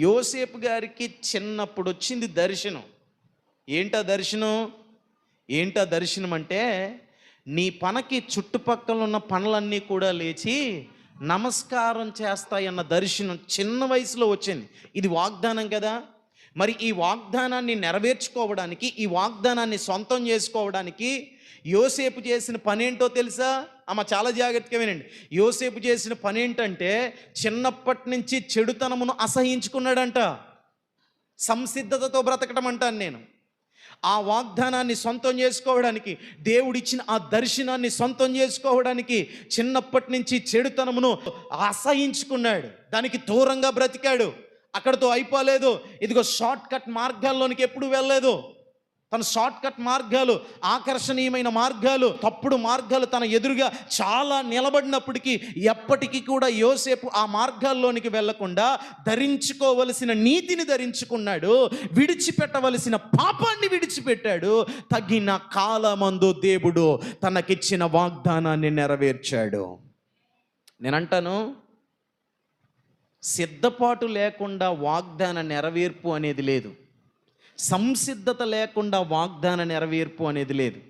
యోసేపు గారికి చిన్నప్పుడు వచ్చింది దర్శనం. ఏంటా దర్శనం? ఏంటా దర్శనం అంటే నీ పనకి చుట్టుపక్కల ఉన్న పనులన్నీ కూడా లేచి నమస్కారం చేస్తాయన్న దర్శనం చిన్న వయసులో వచ్చింది. ఇది వాగ్దానం కదా? మరి ఈ వాగ్దానాన్ని నెరవేర్చుకోవడానికి ఈ వాగ్దానాన్ని సొంతం చేసుకోవడానికి యోసేపు చేసిన పని ఏంటో తెలుసా? అమ్మ చాలా జాగ్రత్తగా వినండి. యోసేపు చేసిన పని ఏంటంటే చిన్నప్పటి నుంచి చెడుతనమును అసహించుకున్నాడంట. సంసిద్ధతతో బ్రతకడం అంటాను నేను. ఆ వాగ్దానాన్ని సొంతం చేసుకోవడానికి దేవుడిచ్చిన ఆ దర్శనాన్ని సొంతం చేసుకోవడానికి చిన్నప్పటి నుంచి చెడుతనమును అసహించుకున్నాడు. దానికి దూరంగా బ్రతికాడు. అక్కడతో అయిపోలేదు. ఇదిగో షార్ట్ కట్ మార్గాల్లోనికి ఎప్పుడు వెళ్ళలేదు. తన షార్ట్ కట్ మార్గాలు ఆకర్షణీయమైన మార్గాలు తప్పుడు మార్గాలు తన ఎదురుగా చాలా నిలబడినప్పటికీ ఎప్పటికీ కూడా యోసేపు ఆ మార్గాల్లోనికి వెళ్ళకుండా ధరించుకోవలసిన నీతిని ధరించుకున్నాడు. విడిచిపెట్టవలసిన పాపాన్ని విడిచిపెట్టాడు. తగిన కాలమందు దేవుడు తనకిచ్చిన వాగ్దానాన్ని నెరవేర్చాడు. నేనంటాను సిద్ధపాటు లేకుండా వాగ్దాన నెరవేర్పు అనేది లేదు. సంసిద్ధత లేకుండా వాగ్దాన నెరవేర్పు అనేది లేదు.